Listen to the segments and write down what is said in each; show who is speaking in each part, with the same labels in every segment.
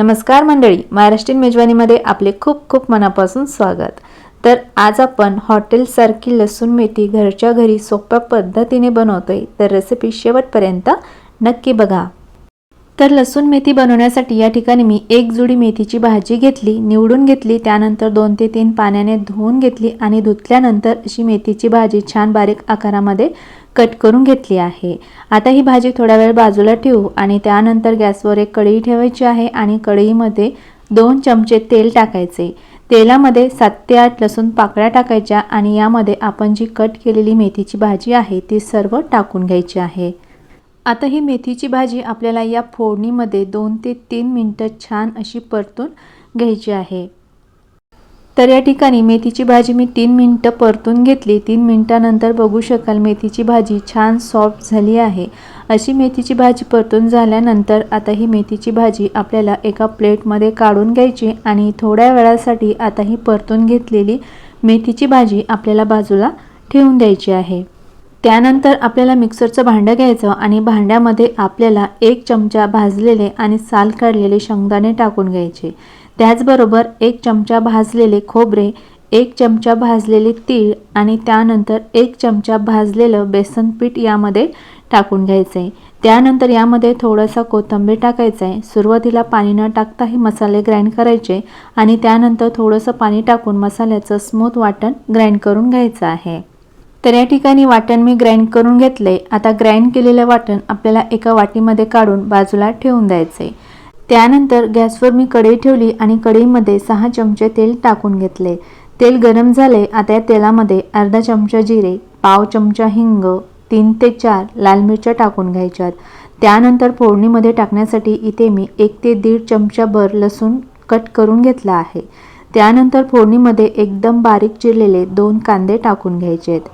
Speaker 1: नमस्कार मंडळी महाराष्ट्रीयन मेजवानीमध्ये आपले खूप खूप मनापासून स्वागत. तर आज आपण हॉटेलसारखी लसूण मेथी घरच्या घरी सोप्या पद्धतीने बनवतोय. तर रेसिपी शेवटपर्यंत नक्की बघा. तर लसूण मेथी बनवण्यासाठी या ठिकाणी मी एक जुडी मेथीची भाजी घेतली निवडून घेतली त्यानंतर दोन ते तीन पाण्याने धुवून घेतली आणि धुतल्यानंतर अशी मेथीची भाजी छान बारीक आकारामध्ये कट करून घेतली आहे. आता ही भाजी थोडा वेळ बाजूला ठेवू आणि त्यानंतर गॅसवर एक कढई ठेवायची आहे आणि कढईमध्ये दोन चमचे तेल टाकायचे. तेलामध्ये सात ते आठ लसूण पाकळ्या टाकायच्या आणि यामध्ये आपण जी कट केलेली मेथीची भाजी आहे ती सर्व टाकून घ्यायची आहे. आता ही मेथीची भाजी आपल्याला या फोडणीमध्ये दोन ते तीन मिनटं छान अशी परतून घ्यायची आहे. तर या ठिकाणी मेथीची भाजी मी तीन मिनटं परतून घेतली. तीन मिनटानंतर बघू शकाल मेथीची भाजी छान सॉफ्ट झाली आहे. अशी मेथीची भाजी परतून झाल्यानंतर आता ही मेथीची भाजी आपल्याला एका प्लेटमध्ये काढून घ्यायची आणि थोड्या वेळासाठी आता ही परतून घेतलेली मेथीची भाजी आपल्याला बाजूला ठेवून द्यायची आहे. त्यानंतर आपल्याला मिक्सरचं भांडं घ्यायचं आणि भांड्यामध्ये आपल्याला एक चमचा भाजलेले आणि साल काढलेले शेंगदाणे टाकून घ्यायचे. त्याचबरोबर एक चमचा भाजलेले खोबरे एक चमचा भाजलेले तीळ आणि त्यानंतर एक चमचा भाजलेलं बेसन पीठ यामध्ये टाकून घ्यायचं. आहे त्यानंतर यामध्ये थोडंसं कोथिंबीर टाकायचं. आहे सुरुवातीला पाणी न टाकता हे मसाले ग्राइंड करायचे आणि त्यानंतर थोडंसं पाणी टाकून मसाल्याचं स्मूथ वाटण ग्राइंड करून घ्यायचं आहे. तर या ठिकाणी वाटण मी ग्राइंड करून घेतले आता ग्राइंड केलेलं वाटण आपल्याला एका वाटीमध्ये काढून बाजूला ठेवून द्यायचे त्यानंतर गॅसवर मी कढई ठेवली आणि कढईमध्ये सहा चमचे तेल टाकून घेतले तेल गरम झाले आता या तेलामध्ये अर्धा चमचा जिरे पाव चमचा हिंग तीन ते चार लाल मिरच्या टाकून घ्यायच्यात. त्यानंतर फोडणीमध्ये टाकण्यासाठी इथे मी एक ते दीड चमचा भर लसूण कट करून घेतला आहे. त्यानंतर फोडणीमध्ये एकदम बारीक चिरलेले दोन कांदे टाकून घ्यायचे आहेत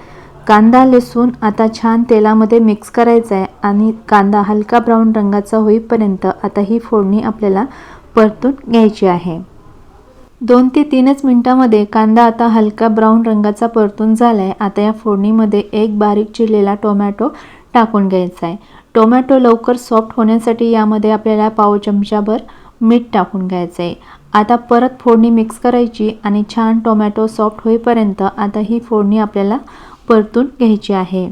Speaker 1: कांदा लसूण आता छान तेलामध्ये मिक्स करायचा आहे आणि कांदा हलका ब्राऊन रंगाचा होईपर्यंत आता ही फोडणी आपल्याला परतून घ्यायची आहे. दोन ते तीनच मिनटामध्ये कांदा आता हलका ब्राऊन रंगाचा परतून झाला आहे आता या फोडणीमध्ये एक बारीक चिरलेला टोमॅटो टाकून घ्यायचा आहे टोमॅटो लवकर सॉफ्ट होण्यासाठी यामध्ये आपल्याला पाव चमचाभर मीठ टाकून घ्यायचं आहे आता परत फोडणी मिक्स करायची आणि छान टोमॅटो सॉफ्ट होईपर्यंत आता ही फोडणी आपल्याला परतून घ्यायची आहे.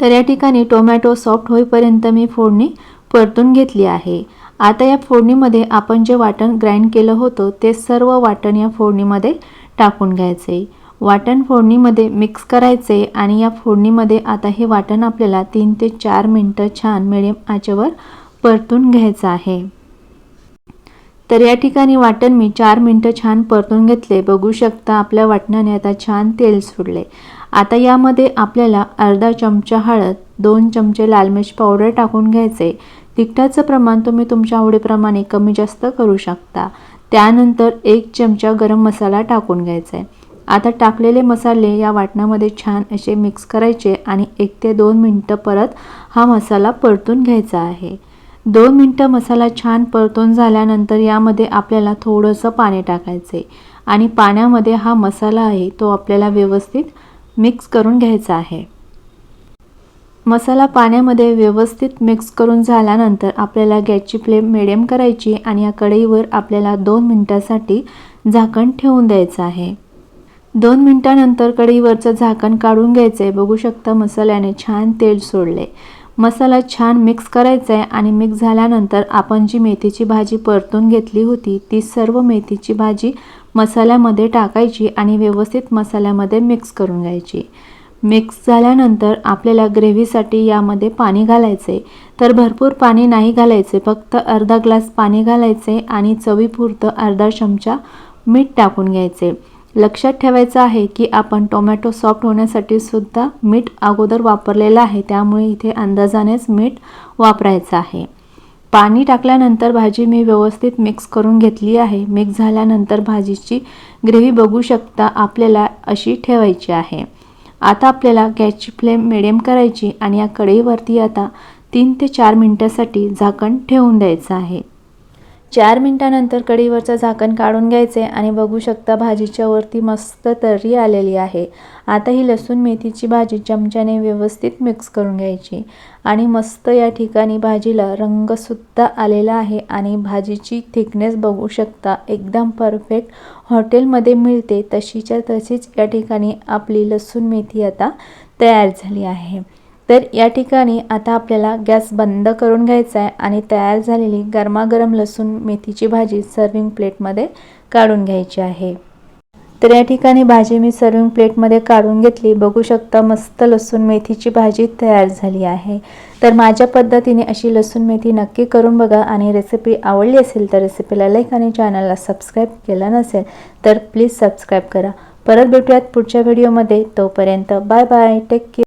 Speaker 1: तर या ठिकाणी टोमॅटो सॉफ्ट होईपर्यंत मी फोडणी परतून घेतली आहे. आता या फोडणीमध्ये आपण जे वाटण ग्राइंड केलं होतं ते सर्व वाटण या फोडणीमध्ये टाकून घ्यायचे. वाटण फोडणीमध्ये मिक्स करायचे आणि या फोडणीमध्ये आता हे वाटण आपल्याला तीन ते चार मिनटं छान मिडियम आचेवर परतून घ्यायचं आहे. तर या ठिकाणी वाटण मी चार मिनटं छान परतून घेतले. बघू शकता आपल्या वाटणाने आता छान तेल सुटले. आता यामध्ये आपल्याला अर्धा चमचा हळद दोन चमचे लाल मिरच पावडर टाकून घ्यायचे. तिखटाचं प्रमाण तुम्ही तुमच्या आवडीप्रमाणे कमी जास्त करू शकता. त्यानंतर एक चमचा गरम मसाला टाकून घ्यायचा. आहे आता टाकलेले मसाले या वाटणामध्ये छान असे मिक्स करायचे आणि एक ते दोन मिनटं परत हा मसाला परतून घ्यायचा आहे. दोन मिनटं मसाला छान परतून झाल्यानंतर यामध्ये आपल्याला थोडंसं पाणी टाकायचे आणि पाण्यामध्ये हा मसाला आहे तो आपल्याला व्यवस्थित मिक्स करून घ्यायचा आहे. मसाला पाण्यामध्ये व्यवस्थित मिक्स करून झाल्यानंतर आपल्याला गॅसची फ्लेम मिडियम करायची आणि या कढईवर आपल्याला दोन मिनटासाठी झाकण ठेवून द्यायचं आहे. दोन मिनटानंतर कढईवरचं झाकण काढून घ्यायचं आहे बघू शकता मसाल्याने छान तेल सोडले मसाला छान मिक्स करायचा आहे आणि मिक्स झाल्यानंतर आपण जी मेथीची भाजी परतून घेतली होती ती सर्व मेथीची भाजी मसाल्यामध्ये टाकायची आणि व्यवस्थित मसाल्यामध्ये मिक्स करून घ्यायची. मिक्स झाल्यानंतर आपल्याला ग्रेव्हीसाठी यामध्ये पाणी घालायचे तर भरपूर पाणी नाही घालायचे फक्त अर्धा ग्लास पाणी घालायचे आणि चवीपुरतं अर्धा चमचा मीठ टाकून घ्यायचे लक्षात ठेवायचं आहे की आपण टोमॅटो सॉफ्ट होण्यासाठी सुद्धा मीठ अगोदर वापरलेलं आहे. त्यामुळे इथे अंदाजानेच मीठ वापरायचं आहे. पाणी टाकल्यानंतर भाजी मी व्यवस्थित मिक्स करून घेतली आहे. मिक्स झाल्यानंतर भाजीची ग्रेव्ही बघू शकता आपल्याला अशी ठेवायची आहे. आता आपल्याला गॅसची फ्लेम मिडियम करायची आणि या कढईवरती आता तीन ते चार मिनटासाठी झाकण ठेवून द्यायचं आहे. चार मिनटानंतर कढीवरचं झाकण काढून घ्यायचे आणि बघू शकता भाजीच्या वरती मस्त तर्री आलेली आहे. आता ही लसूण मेथीची भाजी चमच्याने व्यवस्थित मिक्स करून घ्यायची आणि मस्त या ठिकाणी भाजीला रंगसुद्धा आलेला आहे आणि भाजीची थिकनेस बघू शकता. एकदम परफेक्ट हॉटेलमध्ये मिळते तशीच्या तशीच या ठिकाणी आपली लसूण मेथी आता तयार झाली आहे. तर या ठिकाणी आता आपल्याला गॅस बंद करून घ्यायचा आहे आणि तयार झालेली गरमागरम लसूण मेथीची भाजी सर्विंग प्लेटमध्ये काढून घ्यायची आहे. तर या ठिकाणी भाजी मी सर्विंग प्लेटमध्ये काढून घेतली. बघू शकता मस्त लसूण मेथीची भाजी तयार झाली आहे. तर माझ्या पद्धतीने अशी लसूण मेथी नक्की करून बघा आणि रेसिपी आवडली असेल तर रेसिपीला लाईक आणि चॅनलला सबस्क्राईब केलं नसेल तर प्लीज सबस्क्राईब करा. परत भेटूयात पुढच्या व्हिडिओमध्ये तोपर्यंत बाय बाय टेक केअर